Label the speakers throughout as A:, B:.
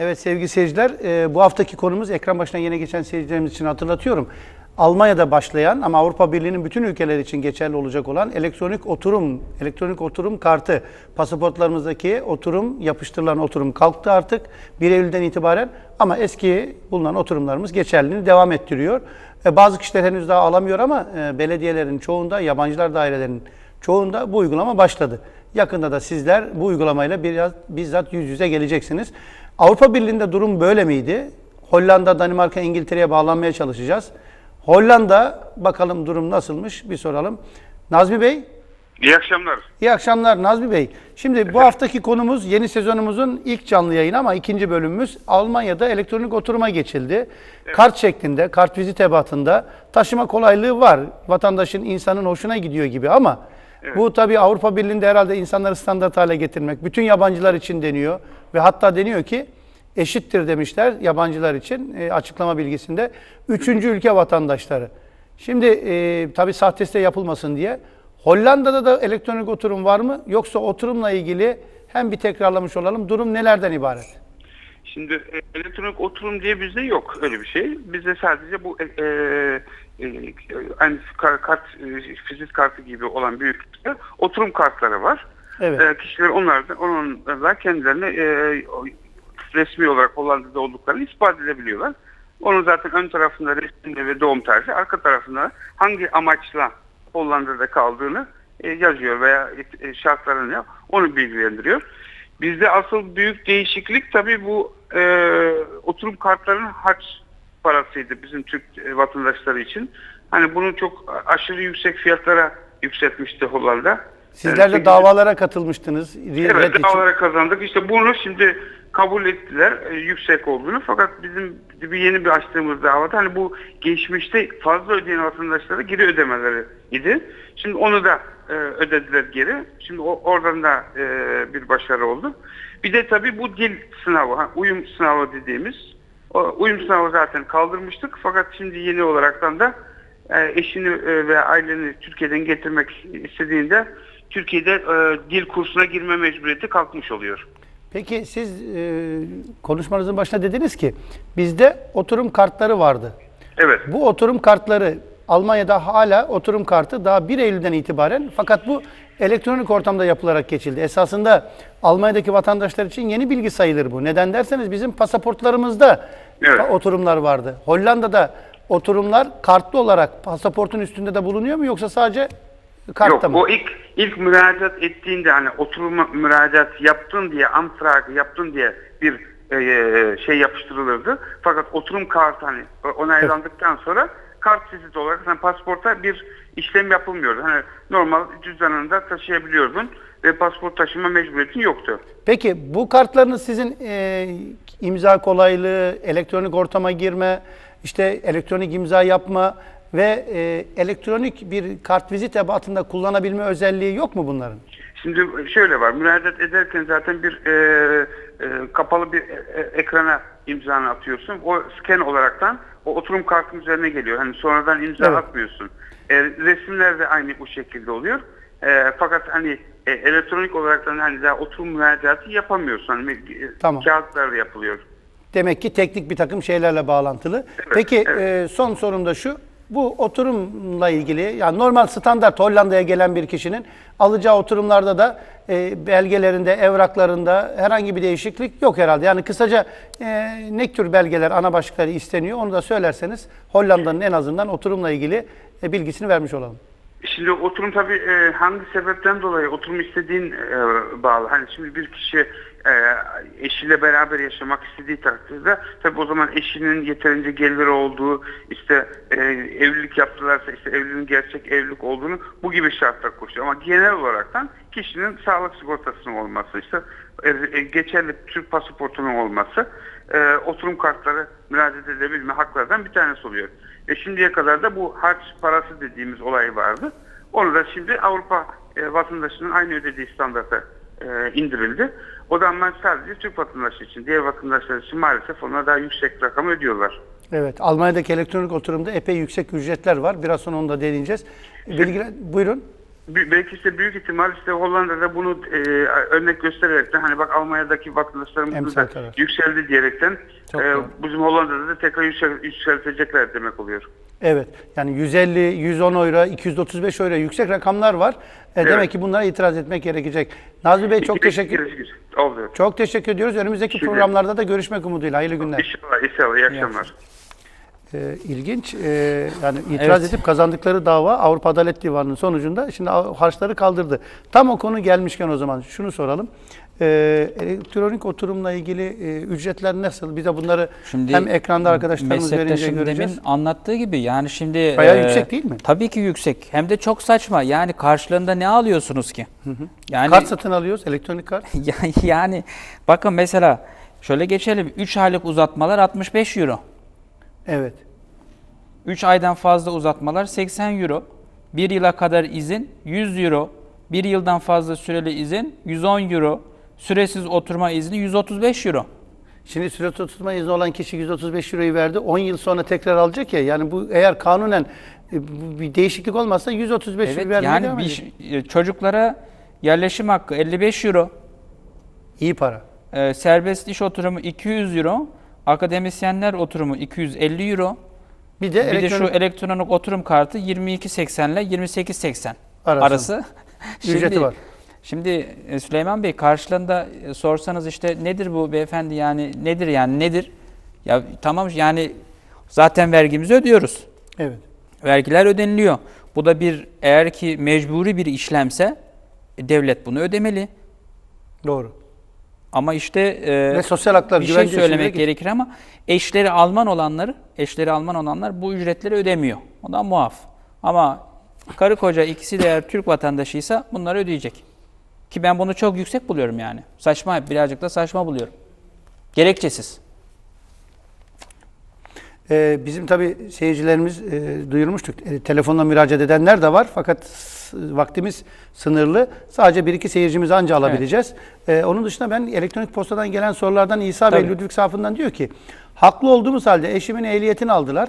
A: Evet sevgili seyirciler, e, bu haftaki konumuz ekran başına yeni geçen seyircilerimiz için hatırlatıyorum. Almanya'da başlayan ama Avrupa Birliği'nin bütün ülkeler için geçerli olacak olan elektronik oturum, elektronik oturum kartı, pasaportlarımızdaki oturum, yapıştırılan oturum kalktı artık 1 Eylül'den itibaren ama eski bulunan oturumlarımız geçerliliğini devam ettiriyor. E, bazı kişiler henüz daha alamıyor ama e, belediyelerin çoğunda, yabancılar dairelerinin çoğunda bu uygulama başladı. Yakında da sizler bu uygulamayla biraz bizzat yüz yüze geleceksiniz. Avrupa Birliği'nde durum böyle miydi? Hollanda, Danimarka, İngiltere'ye bağlanmaya çalışacağız. Hollanda bakalım durum nasılmış bir soralım. Nazmi Bey,
B: İyi akşamlar.
A: iyi akşamlar Nazmi Bey. Şimdi bu haftaki konumuz yeni sezonumuzun ilk canlı yayını ama ikinci bölümümüz Almanya'da elektronik oturuma geçildi. Kart şeklinde, kart vizit ebatında taşıma kolaylığı var. Vatandaşın, insanın hoşuna gidiyor gibi ama bu tabii Avrupa Birliği'nde herhalde insanları standart hale getirmek. Bütün yabancılar için deniyor ve hatta deniyor ki eşittir demişler yabancılar için e, açıklama bilgisinde. Üçüncü ülke vatandaşları. Şimdi e, tabii sahtesi de yapılmasın diye. Hollanda'da da elektronik oturum var mı? Yoksa oturumla ilgili hem bir tekrarlamış olalım. Durum nelerden ibaret?
B: Şimdi e, elektronik oturum diye bizde yok öyle bir şey. Bizde sadece bu e, e, e, kar- kart, e, fizik kartı gibi olan büyük oturum kartları var.
A: Evet.
B: E, kişiler onlardan onlarla kendilerini e, resmi olarak Hollanda'da olduklarını ispat edebiliyorlar. Onun zaten ön tarafında resimde ve doğum tarihi, arka tarafında hangi amaçla Hollanda'da kaldığını e, yazıyor veya e, şartlarını onu bilgilendiriyor. Bizde asıl büyük değişiklik tabii bu e, oturum kartlarının harç parasıydı bizim Türk e, vatandaşları için. Hani bunu çok aşırı yüksek fiyatlara yükseltmişti Hollanda.
A: Sizler de
B: Yani
A: davalara katılmıştınız.
B: Evet
A: için.
B: davalara kazandık. İşte bunu şimdi kabul ettiler e, yüksek olduğunu. Fakat bizim bir yeni bir açtığımız davada hani bu geçmişte fazla ödeyen vatandaşlara geri ödemeleri idi. Şimdi onu da e, ödediler geri. Şimdi o, oradan da e, bir başarı oldu. Bir de tabii bu dil sınavı, uyum sınavı dediğimiz. O, uyum sınavı zaten kaldırmıştık. Fakat şimdi yeni olaraktan da e, eşini e, ve aileni Türkiye'den getirmek istediğinde Türkiye'de e, dil kursuna girme mecburiyeti kalkmış oluyor.
A: Peki siz e, konuşmanızın başında dediniz ki bizde oturum kartları vardı.
B: Evet.
A: Bu oturum kartları Almanya'da hala oturum kartı daha 1 Eylül'den itibaren fakat bu elektronik ortamda yapılarak geçildi. Esasında Almanya'daki vatandaşlar için yeni bilgi sayılır bu. Neden derseniz bizim pasaportlarımızda
B: Evet.
A: oturumlar vardı. Hollanda'da oturumlar kartlı olarak pasaportun üstünde de bulunuyor mu yoksa sadece kartta
B: Yok
A: mı?
B: o ilk ilk müracaat ettiğinde hani oturuma müracaat yaptın diye Amtrak yaptın diye bir e, şey yapıştırılırdı. Fakat oturum kartı hani onaylandıktan sonra kart vizit olarak hani pasporta bir işlem yapılmıyordu. Hani normal cüzdanında taşıyabiliyordun ve pasport taşıma mecburiyetin yoktu.
A: Peki bu kartlarınız sizin e, imza kolaylığı, elektronik ortama girme, işte elektronik imza yapma ve e, elektronik bir kart vizit ebatında kullanabilme özelliği yok mu bunların?
B: Şimdi şöyle var, müracaat ederken zaten bir e, e, kapalı bir e- e- ekrana imzanı atıyorsun. O scan olaraktan o oturum kartın üzerine geliyor. Hani sonradan imza
A: Evet.
B: atmıyorsun. E, resimler de aynı bu şekilde oluyor. E, fakat hani e, elektronik olaraktan hani daha oturum müracaatı yapamıyorsun. Hani e,
A: Tamam.
B: kağıtlarla yapılıyor.
A: Demek ki teknik bir takım şeylerle bağlantılı. Peki e, son sorum da şu. Bu oturumla ilgili yani normal standart Hollanda'ya gelen bir kişinin alacağı oturumlarda da e, belgelerinde, evraklarında herhangi bir değişiklik yok herhalde. Yani kısaca e, ne tür belgeler, ana başlıkları isteniyor onu da söylerseniz Hollanda'nın en azından oturumla ilgili e, bilgisini vermiş olalım.
B: Şimdi oturum tabii e, hangi sebepten dolayı oturum istediğin e, bağlı. Hani şimdi bir kişi e, eşiyle beraber yaşamak istediği takdirde tabii o zaman eşinin yeterince geliri olduğu, işte e, evlilik yaptılarsa işte evliliğin gerçek evlilik olduğunu bu gibi şartlar koşuyor. Ama genel olaraktan kişinin sağlık sigortasının olması, işte e, e, geçerli Türk pasaportunun olması e, oturum kartları müracaat edebilme haklardan bir tanesi oluyor. E şimdiye kadar da bu harç parası dediğimiz olay vardı. Onu da şimdi Avrupa e, vatandaşının aynı ödediği standarta e, indirildi. O ama sadece Türk vatandaşı için, diğer vatandaşlar için maalesef ona daha yüksek rakam ödüyorlar.
A: Evet, Almanya'daki elektronik oturumda epey yüksek ücretler var. Biraz sonra onu da deneyeceğiz. Bilgiler, buyurun.
B: Belki işte büyük ihtimal işte Hollanda'da bunu e, örnek göstererekten hani bak Almanya'daki vatandaşlarımızın
A: Emsal
B: da yükseldi diyerekten
A: Çok
B: e, bizim Hollanda'da da tekrar yüksel- yükseltecekler demek oluyor.
A: Evet. Yani 150, 110 euro, 235 euro yüksek rakamlar var. E,
B: Evet.
A: Demek ki bunlara itiraz etmek gerekecek. Nazmi Bey çok teşekkür.
B: Oldu.
A: çok teşekkür ediyoruz. Önümüzdeki
B: Şimdi-
A: programlarda da görüşmek umuduyla. Hayırlı günler.
B: İnşallah, inşallah. İyi akşamlar.
A: Ee, ilginç. Ee, yani itiraz
C: Evet.
A: edip kazandıkları dava Avrupa Adalet Divanı'nın sonucunda şimdi harçları kaldırdı. Tam o konu gelmişken o zaman şunu soralım. Ee, elektronik oturumla ilgili e, ücretler nasıl? Bize bunları
C: Şimdi
A: hem ekranda arkadaşlarımız verince göreceğiz.
C: demin anlattığı gibi yani şimdi
A: Bayağı yüksek değil mi?
C: Tabii ki yüksek. Hem de çok saçma. Yani karşılığında ne alıyorsunuz ki? Yani
A: Kart satın alıyoruz, elektronik kart.
C: Ya- yani bakın mesela şöyle geçelim. 3 aylık uzatmalar 65 euro.
A: Evet.
C: 3 aydan fazla uzatmalar 80 euro. 1 yıla kadar izin 100 euro. 1 yıldan fazla süreli izin 110 euro. Süresiz oturma izni 135 euro.
A: Şimdi süre tutma izni olan kişi 135 euroyu verdi. 10 yıl sonra tekrar alacak ya. Yani bu eğer kanunen e, bir değişiklik olmazsa 135 euro
C: Evet
A: vermeye
C: yani
A: devam
C: bir, ş- çocuklara yerleşim hakkı 55 euro.
A: İyi para.
C: Ee, serbest iş oturumu 200 euro. Akademisyenler oturumu 250 euro.
A: Bir de
C: Bir de şu
A: elektronik
C: oturum kartı 22.80 ile 28.80
A: Arası.
C: arası.
A: Ücreti var.
C: Şimdi e, Süleyman Bey karşılığında e, sorsanız işte nedir bu beyefendi yani nedir yani nedir? Ya tamam yani zaten vergimizi ödüyoruz.
A: Evet.
C: Vergiler ödeniliyor. Bu da bir eğer ki mecburi bir işlemse e, devlet bunu ödemeli.
A: Doğru.
C: Ama işte e,
A: Ve sosyal haklar
C: bir şey söylemek gerekir ama eşleri Alman olanları, eşleri Alman olanlar bu ücretleri ödemiyor. Ondan muaf. Ama karı koca ikisi de eğer Türk vatandaşıysa bunları ödeyecek. Ki ben bunu çok yüksek buluyorum yani. Saçma, birazcık da saçma buluyorum. Gerekçesiz.
A: Ee, bizim tabii seyircilerimiz e, duyurmuştuk. E, telefonla müracaat edenler de var fakat vaktimiz sınırlı. Sadece bir iki seyircimizi anca alabileceğiz. E, onun dışında ben elektronik postadan gelen sorulardan İsa Bey
C: Tabii.
A: Ludwig Safı'ndan diyor ki haklı olduğumuz halde eşimin ehliyetini aldılar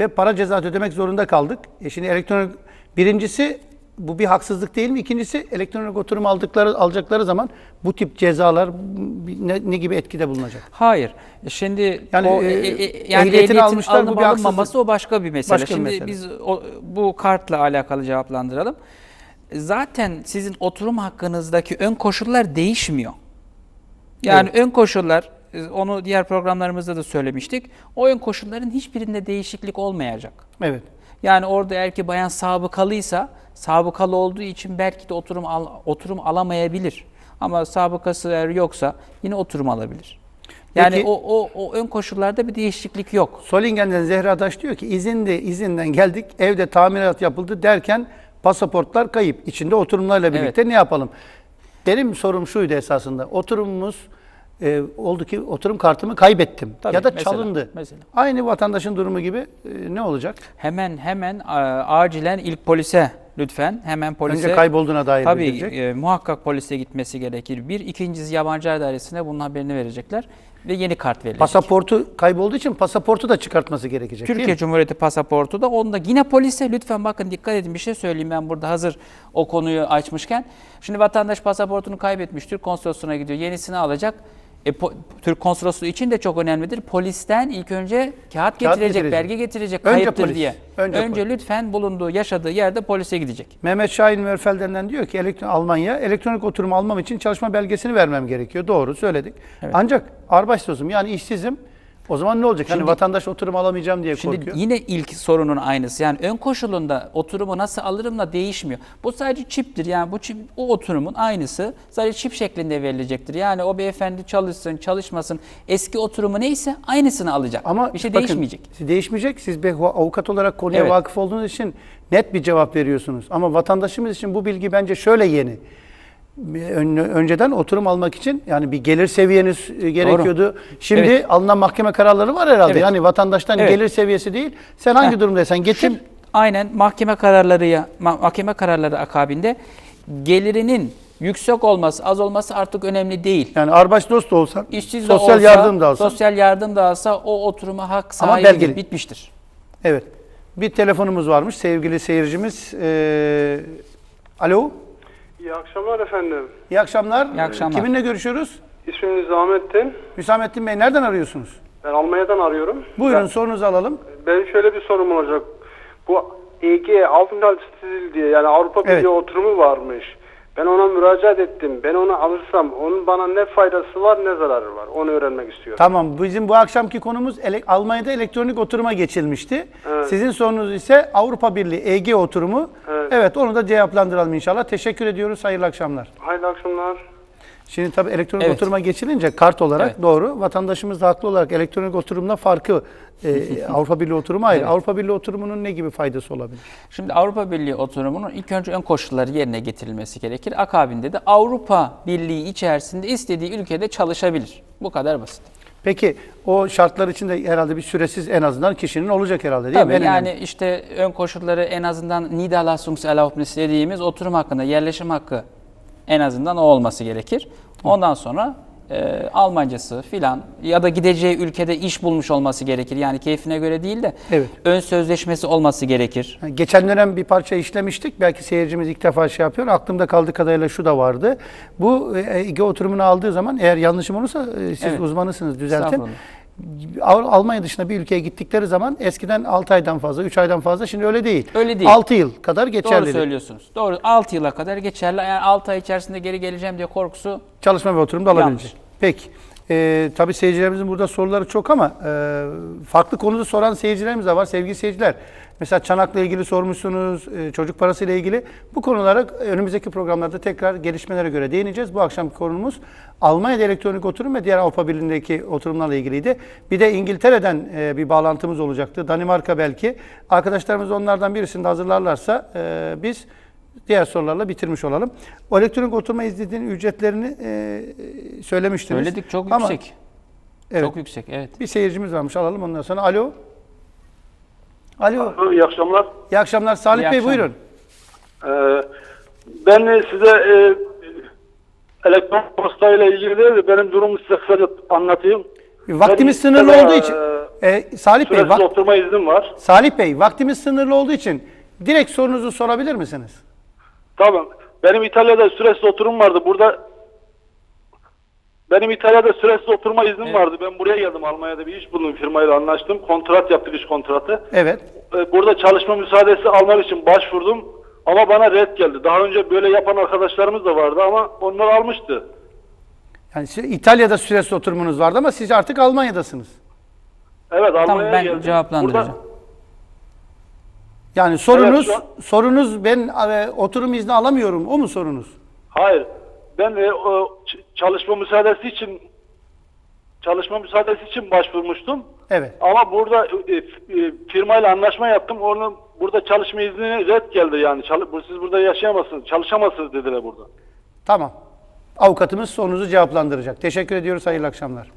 A: ve para cezası ödemek zorunda kaldık. E şimdi elektronik birincisi bu bir haksızlık değil mi? İkincisi elektronik oturum aldıkları alacakları zaman bu tip cezalar ne, ne gibi etkide bulunacak?
C: Hayır. Şimdi
A: Yani,
C: o,
A: e,
C: e, e,
A: ehliyetini
C: yani ehliyetin
A: almışlar, bu bir haksızlık.
C: o başka bir mesele.
A: Başka bir
C: Şimdi
A: mesele.
C: biz o, bu kartla alakalı cevaplandıralım. Zaten sizin oturum hakkınızdaki ön koşullar değişmiyor. Yani ön koşullar e, onu diğer programlarımızda da söylemiştik. O ön koşulların hiçbirinde değişiklik olmayacak.
A: Evet.
C: Yani orada eğer ki bayan sabıkalıysa sabıkalı olduğu için belki de oturum al- oturum alamayabilir. Ama sabıkası eğer yoksa yine oturum alabilir. Yani
A: Peki-
C: o, o, o ön koşullarda bir değişiklik yok.
A: Solingen'den Zehra Taş diyor ki izinde izinden geldik evde tamirat yapıldı derken pasaportlar kayıp. İçinde oturumlarla birlikte ne yapalım? Benim sorum şuydu esasında. Oturumumuz e, oldu ki oturum kartımı kaybettim
C: Tabii,
A: ya da
C: mesela,
A: çalındı.
C: mesela.
A: Aynı vatandaşın durumu gibi e, ne olacak?
C: Hemen hemen acilen ilk polise lütfen hemen polise
A: Önce kaybolduğuna dair
C: Tabii
A: bildirecek.
C: e, muhakkak polise gitmesi gerekir. Bir ikincisi yabancı dairesine bunun haberini verecekler ve yeni kart verilecek.
A: Pasaportu kaybolduğu için pasaportu da çıkartması gerekecek
C: Türkiye? Cumhuriyeti pasaportu da onda yine polise lütfen bakın dikkat edin bir şey söyleyeyim ben burada hazır o konuyu açmışken. Şimdi vatandaş pasaportunu kaybetmiş Türk konsolosluğuna gidiyor yenisini alacak. E, po- Türk konsolosluğu için de çok önemlidir. Polisten ilk önce kağıt getirecek,
A: getirecek.
C: belge getirecek
A: Önce
C: kayıptır
A: polis,
C: diye.
A: önce
C: Önce,
A: polis.
C: lütfen bulunduğu, yaşadığı yerde polise gidecek.
A: Mehmet Şahin Mörfelden'den diyor ki elektron Almanya elektronik oturum almam için çalışma belgesini vermem gerekiyor. Doğru söyledik. Ancak arbeitslosum yani işsizim. O zaman ne olacak? hani
C: Şimdi-
A: vatandaş oturum alamayacağım diye
C: Şimdi
A: korkuyor.
C: yine ilk sorunun aynısı. Yani ön koşulunda oturumu nasıl alırımla değişmiyor. Bu sadece çiptir. Yani bu çip, o oturumun aynısı sadece çip şeklinde verilecektir. Yani o beyefendi çalışsın, çalışmasın. Eski oturumu neyse aynısını alacak.
A: Ama
C: bir şey
A: bakın,
C: değişmeyecek.
A: Değişmeyecek. Siz bir avukat olarak konuya
C: Evet.
A: vakıf olduğunuz için net bir cevap veriyorsunuz. Ama vatandaşımız için bu bilgi bence şöyle yeni. Ön- Önceden oturum almak için yani bir gelir seviyeniz e, gerekiyordu. Şimdi
C: Evet.
A: alınan mahkeme kararları var herhalde.
C: Evet.
A: Yani vatandaştan
C: Evet.
A: gelir seviyesi değil. Sen hangi
C: Heh.
A: durumdaysan getir.
C: Şimdi aynen mahkeme kararları ya ma- mahkeme kararları akabinde gelirinin yüksek olması, az olması artık önemli değil.
A: yani arbeidslos da olsan,
C: İşsiz de
A: sosyal
C: olsa,
A: yardım da alsan.
C: sosyal yardım da alsa o oturuma hak sahibi bitmiştir.
A: Evet. Bir telefonumuz varmış sevgili seyircimiz. Ee, Alo.
D: İyi akşamlar efendim.
A: İyi akşamlar.
C: İyi akşamlar.
A: Kiminle görüşüyoruz?
D: İsmim Nizamettin.
A: Hüsamettin Bey nereden arıyorsunuz?
D: Ben Almanya'dan arıyorum.
A: Buyurun sorunuzu alalım.
D: Ben şöyle bir sorum olacak. Bu EG Aufenthaltstitel diye yani Avrupa Birliği
A: Evet.
D: oturumu varmış. Ben ona müracaat ettim. Ben onu alırsam onun bana ne faydası var ne zararı var? Onu öğrenmek istiyorum.
A: Tamam bizim bu akşamki konumuz ele- Almanya'da elektronik oturuma geçilmişti. Sizin sorunuz ise Avrupa Birliği EG oturumu. Evet.
D: Evet.
A: onu da cevaplandıralım inşallah. Teşekkür ediyoruz. Hayırlı akşamlar.
D: Hayırlı akşamlar.
A: Şimdi tabii elektronik
C: Evet.
A: oturuma geçilince kart olarak
C: Evet.
A: doğru. Vatandaşımız da haklı olarak elektronik oturumla farkı e, Avrupa Birliği oturumu ayrı. Avrupa Birliği oturumunun ne gibi faydası olabilir?
C: Şimdi Avrupa Birliği oturumunun ilk önce ön koşulları yerine getirilmesi gerekir. Akabinde de Avrupa Birliği içerisinde istediği ülkede çalışabilir. Bu kadar basit.
A: Peki o şartlar içinde herhalde bir süresiz en azından kişinin olacak herhalde değil mi?
C: Tabii
A: En
C: yani
A: önemli.
C: işte ön koşulları en azından Niederlassungserlaubnis dediğimiz oturum hakkında yerleşim hakkı en azından o olması gerekir. Ondan sonra e, Almancası filan ya da gideceği ülkede iş bulmuş olması gerekir. Yani keyfine göre değil de
A: Evet.
C: ön sözleşmesi olması gerekir.
A: Yani Geçen dönem bir parça işlemiştik. Belki seyircimiz ilk defa şey yapıyor. Aklımda kaldığı kadarıyla şu da vardı. Bu e, EG oturumunu aldığı zaman eğer yanlışım olursa e, siz
C: Evet.
A: uzmanısınız düzeltin.
C: Estağfurullah.
A: Al- Almanya dışında bir ülkeye gittikleri zaman eskiden 6 aydan fazla, 3 aydan fazla şimdi öyle değil.
C: Öyle değil.
A: 6 yıl kadar geçerli.
C: Doğru söylüyorsunuz. Doğru. 6 yıla kadar geçerli. Yani 6 ay içerisinde geri geleceğim diye korkusu
A: Çalışma ve oturumda alabilecek. Peki. Ee, tabii seyircilerimizin burada soruları çok ama e, farklı konuda soran seyircilerimiz de var sevgili seyirciler. Mesela çanakla ilgili sormuşsunuz, e, çocuk parası ile ilgili. Bu konulara önümüzdeki programlarda tekrar gelişmelere göre değineceğiz. Bu akşamki konumuz Almanya'da elektronik oturum ve diğer Avrupa Birliği'ndeki oturumlarla ilgiliydi. Bir de İngiltere'den e, bir bağlantımız olacaktı. Danimarka belki. Arkadaşlarımız onlardan birisini de hazırlarlarsa e, biz diğer sorularla bitirmiş olalım. O elektronik oturma izninin ücretlerini e, söylemiştiniz.
C: söyledik çok
A: Ama-
C: yüksek.
A: Evet.
C: Çok yüksek evet.
A: Bir seyircimiz varmış alalım ondan sonra. Alo. Alo.
D: İyi akşamlar.
A: İyi akşamlar Salih
C: İyi
A: Bey
C: akşamlar.
A: buyurun.
D: Ee, ben size e, elektron posta ile ilgili değil de benim durumumu size kısaca anlatayım.
A: Vaktimiz
D: Ben
A: sınırlı olduğu için. E, Salih Bey, vak-
D: oturma iznim var.
A: Salih Bey, vaktimiz sınırlı olduğu için direkt sorunuzu sorabilir misiniz?
D: Tamam. Benim İtalya'da süresiz oturum vardı. Burada benim İtalya'da süresiz oturma iznim vardı. Ben buraya geldim Almanya'da bir iş buldum firmayla anlaştım. Kontrat yaptık iş kontratı.
A: Evet.
D: Ee, Burada çalışma müsaadesi almak için başvurdum. Ama bana red geldi. Daha önce böyle yapan arkadaşlarımız da vardı ama onlar almıştı.
A: Yani siz İtalya'da süresiz oturumunuz vardı ama siz artık Almanya'dasınız.
D: Evet Almanya'ya
C: Tamam ben
D: geldim.
C: cevaplandıracağım.
D: Burada-
A: Yani sorunuz
D: Evet,
A: sorunuz ben e, oturum izni alamıyorum. O mu sorunuz?
D: Hayır. Ben e, o çalışma müsaadesi için çalışma müsaadesi için başvurmuştum.
A: Evet.
D: Ama burada e, e, firmayla anlaşma yaptım. Onun burada çalışma izni red geldi yani. Bu- siz burada yaşayamazsınız, çalışamazsınız dediler burada.
A: Tamam. Avukatımız sorunuzu cevaplandıracak. Teşekkür ediyoruz. Hayırlı akşamlar.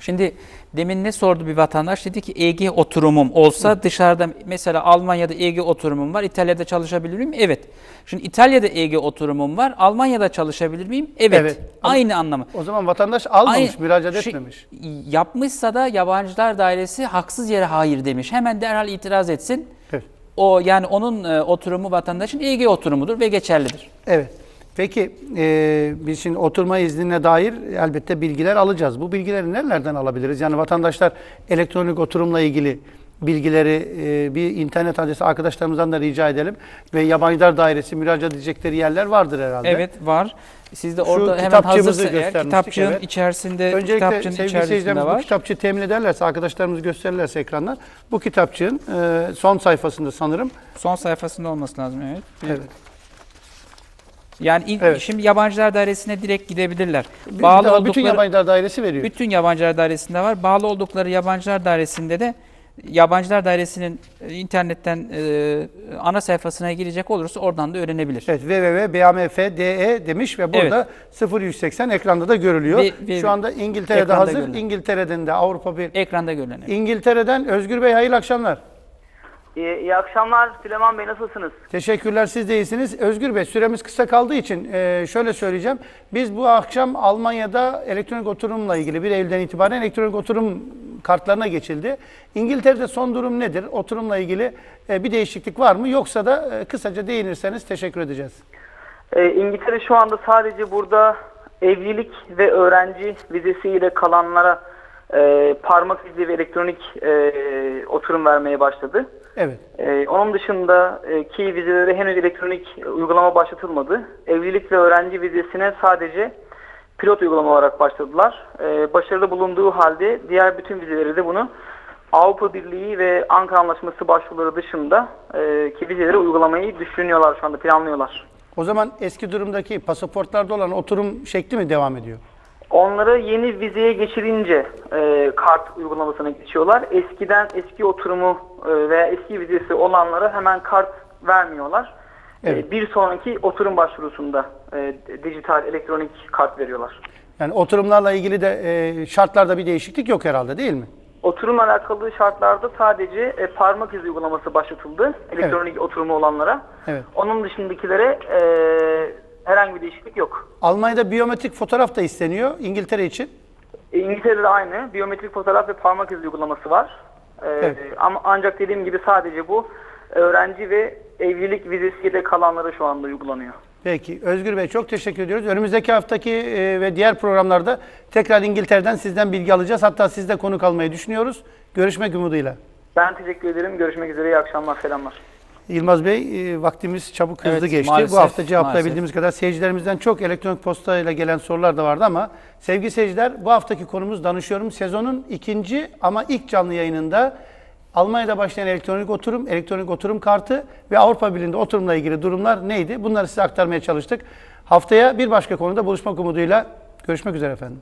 C: Şimdi demin ne sordu bir vatandaş? Dedi ki EG oturumum olsa dışarıda mesela Almanya'da EG oturumum var. İtalya'da çalışabilir miyim? Evet. Şimdi İtalya'da EG oturumum var. Almanya'da çalışabilir miyim? Evet.
A: Evet.
C: Aynı anlamı.
A: O zaman vatandaş almamış,
C: Aynı-
A: müracaat etmemiş.
C: Yapmışsa da yabancılar dairesi haksız yere hayır demiş. Hemen derhal itiraz etsin.
A: Evet.
C: O yani onun e, oturumu vatandaşın EG oturumudur ve geçerlidir.
A: Evet. Peki e, biz şimdi oturma iznine dair elbette bilgiler alacağız. Bu bilgileri nerelerden alabiliriz? Yani vatandaşlar elektronik oturumla ilgili bilgileri e, bir internet adresi arkadaşlarımızdan da rica edelim. Ve yabancılar dairesi müracaat edecekleri yerler vardır herhalde.
C: Evet var. Siz de
A: Şu
C: orada hemen
A: kitapçığımızı
C: hazırsa eğer kitapçığın
A: evet.
C: içerisinde
A: Öncelikle
C: kitapçığın içerisinde
A: seyircilerimiz bu
C: var.
A: kitapçığı temin ederlerse, arkadaşlarımız gösterirlerse ekranlar, bu kitapçığın e, son sayfasında sanırım.
C: Son sayfasında olması lazım evet.
A: Evet.
C: Yani ilk-
A: Evet.
C: şimdi yabancılar dairesine direkt gidebilirler. Bağlı oldukları
A: bütün yabancılar dairesi veriyor.
C: bütün yabancılar dairesinde var. Bağlı oldukları yabancılar dairesinde de yabancılar dairesinin e, internetten e, ana sayfasına girecek olursa oradan da öğrenebilir.
A: Evet www.bamf.de demiş ve burada 0180 ekranda da görülüyor.
C: Ve- ve-
A: Şu anda İngiltere'de hazır.
C: görünüyor.
A: İngiltere'den de Avrupa bir
C: Ekranda görünen.
A: İngiltere'den Özgür Bey hayırlı akşamlar.
E: İyi, iyi akşamlar Süleyman Bey nasılsınız?
A: Teşekkürler siz de iyisiniz. Özgür Bey süremiz kısa kaldığı için e, şöyle söyleyeceğim. Biz bu akşam Almanya'da elektronik oturumla ilgili 1 Eylül'den itibaren elektronik oturum kartlarına geçildi. İngiltere'de son durum nedir? Oturumla ilgili e, bir değişiklik var mı? Yoksa da e, kısaca değinirseniz teşekkür edeceğiz.
E: Ee, İngiltere şu anda sadece burada evlilik ve öğrenci vizesiyle kalanlara e, parmak izi ve elektronik e, oturum vermeye başladı.
A: Evet.
E: Ee, onun dışında e, ki vizelere henüz elektronik uygulama başlatılmadı. Evlilik ve öğrenci vizesine sadece pilot uygulama olarak başladılar. Ee, başarılı bulunduğu halde diğer bütün vizeleri de bunu Avrupa Birliği ve Ankara Anlaşması başvuruları dışında e, ki vizelere uygulamayı düşünüyorlar şu anda planlıyorlar.
A: O zaman eski durumdaki pasaportlarda olan oturum şekli mi devam ediyor?
E: Onları yeni vizeye geçirince e, kart uygulamasına geçiyorlar. Eskiden eski oturumu e, veya eski vizesi olanlara hemen kart vermiyorlar. E,
A: Evet.
E: bir sonraki oturum başvurusunda e, dijital elektronik kart veriyorlar.
A: Yani oturumlarla ilgili de e, şartlarda bir değişiklik yok herhalde değil mi?
E: Oturumla alakalı şartlarda sadece e, parmak izi uygulaması başlatıldı elektronik oturumu olanlara.
A: Evet.
E: Onun dışındakilere e, herhangi bir değişiklik yok.
A: Almanya'da biyometrik fotoğraf da isteniyor İngiltere için.
E: E, İngiltere'de aynı biyometrik fotoğraf ve parmak izi uygulaması var. E,
A: Evet.
E: Ama ancak dediğim gibi sadece bu öğrenci ve evlilik vizesiyle kalanlara şu anda uygulanıyor.
A: Peki Özgür Bey çok teşekkür ediyoruz. Önümüzdeki haftaki e, ve diğer programlarda tekrar İngiltere'den sizden bilgi alacağız. Hatta sizde konuk almayı düşünüyoruz. Görüşmek umuduyla.
E: Ben teşekkür ederim. Görüşmek üzere. İyi akşamlar. Selamlar.
A: Yılmaz Bey e, vaktimiz çabuk hızlı
C: Evet,
A: geçti.
C: maalesef,
A: Bu hafta cevaplayabildiğimiz
C: maalesef.
A: kadar seyircilerimizden çok elektronik postayla gelen sorular da vardı ama sevgili seyirciler bu haftaki konumuz danışıyorum. Sezonun ikinci ama ilk canlı yayınında Almanya'da başlayan elektronik oturum, elektronik oturum kartı ve Avrupa Birliği'nde oturumla ilgili durumlar neydi? Bunları size aktarmaya çalıştık. Haftaya bir başka konuda buluşmak umuduyla görüşmek üzere efendim.